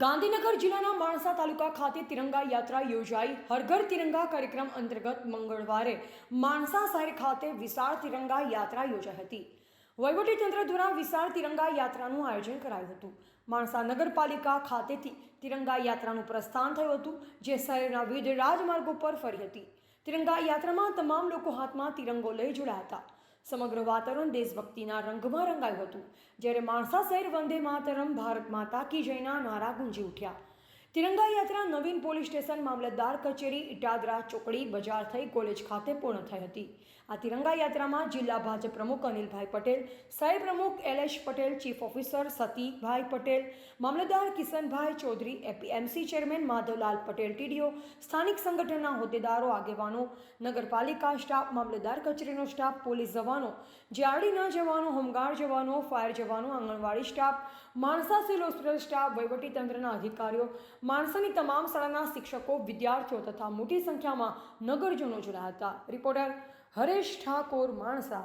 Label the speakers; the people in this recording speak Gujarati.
Speaker 1: ગાંધીનગર જિલ્લાના માણસા તાલુકા ખાતે તિરંગા યાત્રા યોજાઈ. હરઘર તિરંગા કાર્યક્રમ અંતર્ગત મંગળવારે માણસા શહેર ખાતે વિશાળ તિરંગા યાત્રા યોજાઈ હતી. વહીવટીતંત્ર દ્વારા વિશાળ તિરંગા યાત્રાનું આયોજન કરાયું હતું. માણસા નગરપાલિકા ખાતેથી તિરંગા યાત્રાનું પ્રસ્થાન થયું હતું, જે શહેરના વિવિધ રાજમાર્ગો પર ફરી હતી. તિરંગા યાત્રામાં તમામ લોકો હાથમાં તિરંગો લઈ જોડાયા હતા. સમગ્ર વાતાવરણ દેશભક્તિના રંગમાં રંગાયું હતું. જ્યારે માણસા શહેર વંદે માતરમ, ભારત માતા કી જયના નારા ગુંજી ઉઠ્યા. તિરંગા યાત્રા નવીન પોલીસ સ્ટેશન મામલતદાર કચેરી ઇટાદરા ચોકડી બજાર થઈ કોલેજ ખાતે પૂર્ણ થઈ હતી. આ તિરંગા યાત્રામાં જિલ્લા ભાજપ પ્રમુખ અનિલભાઈ પટેલ, સાહેબ પ્રમુખ L S Patel, chief officer Satibhai Patel, મામલતદાર Kishanbhai Chaudhari, APMC chairman Madhavlal Patel, TDO, સ્થાનિક સંગઠનના હોદ્દેદારો, આગેવાનો, નગરપાલિકા સ્ટાફ, મામલતદાર કચેરીનો સ્ટાફ, પોલીસ જવાનો, જીઆરડીના જવાનો, હોમગાર્ડ જવાનો, ફાયર જવાનો, anganwadi staff Mansa civil hospital staff, વહીવટીતંત્રના અધિકારીઓ માણસાની તમામ શાળાના શિક્ષકો, વિદ્યાર્થીઓ તથા મોટી સંખ્યામાં નગરજનો જોડાયા હતા. રિપોર્ટર હરેશ ઠાકોર, માણસા.